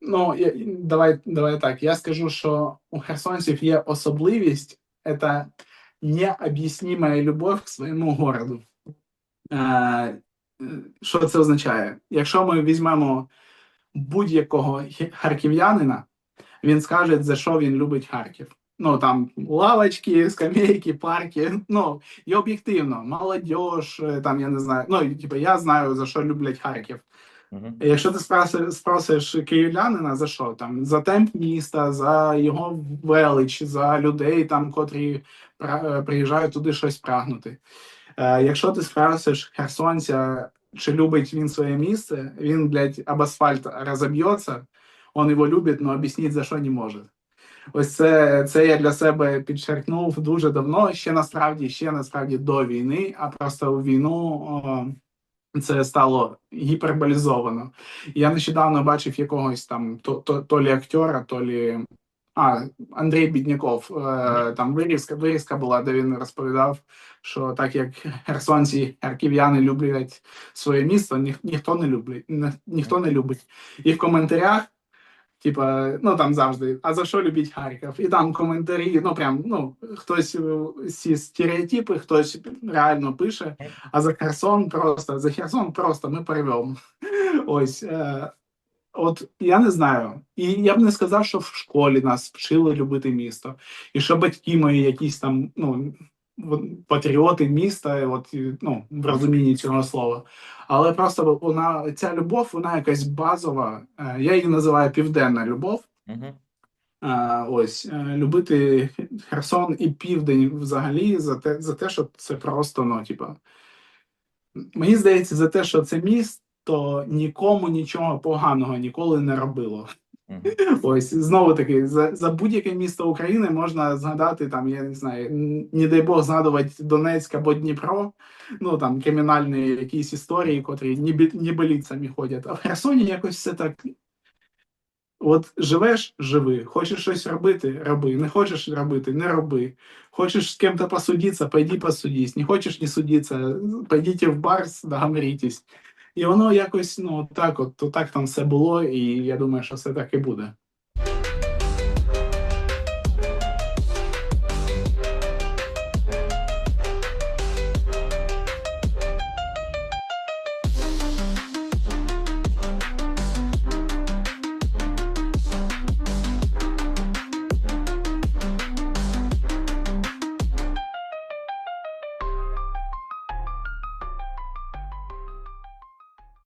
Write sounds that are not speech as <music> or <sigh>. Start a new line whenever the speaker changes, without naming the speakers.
Ну, я, давай, давай так. Я скажу, що у херсонців є особливість це необ'яснима любов к своєму городу. Е, що це означає? Якщо ми візьмемо будь-якого харків'янина, він скаже, за що він любить Харків. Ну там лавочки, скамейки, парки. Ну і об'єктивно, молодь, там я не знаю. Ну, типу, я знаю за що люблять Харків.
Мгм.
Якщо ти спросиш, спросиш київлянина за що там за темп міста, за його велич, за людей, там котрі е, приїжджають туди щось прагнути. Е, якщо ти спросиш херсонця, чи любить він своє місце, він, блядь, об асфальт розоб'ється, он його любить, але об'яснити за що не може. Ось це, це я для себе підчеркнув дуже давно, ще насправді, ще насправді до війни, а просто у війну о, це стало гіперболізовано. Я нещодавно бачив якогось там то, то, то лі актера, то лі. А, Андрій Бідняков. Е, там вирізка, вирізка була, де він розповідав, що так як херсонці, харків'яни люблять своє місто, ні, ніхто не любить, ні- ніхто не любить. І в коментарях, типа, ну там завжди, а за що любить Харків? І там коментарі, ну прям, ну, хтось е, ці стереотипи, хтось реально пише, а за Херсон просто, за Херсон просто ми перевемо. <laughs> Ось. Е, от я не знаю. І я б не сказав, що в школі нас вчили любити місто, і що батьки мої якісь там, ну. Патріоти міста, от ну в розумінні цього слова, але просто вона ця любов, вона якась базова. Е, Я її називаю південна любов. А, ось е, любити Херсон і Південь взагалі за те, за те, що це просто ну, типа. Мені здається, за те, що це місто нікому нічого поганого ніколи не робило. Ось знову таки, за, за будь-яке місто України можна згадати там, я не знаю, не дай Бог згадувати Донецьк або Дніпро, ну там кримінальні якісь історії, котрі ніби, нібеліцями ходять. А в Херсоні якось все так. От живеш, живи. Хочеш щось робити, роби. Не хочеш робити, не роби. Хочеш з ким-то посудитися, пойди посудись. Не хочеш не судитися, пойдіть в бар, договоритесь. І воно якось, ну так, от то так там все було, і я думаю, що все так і буде.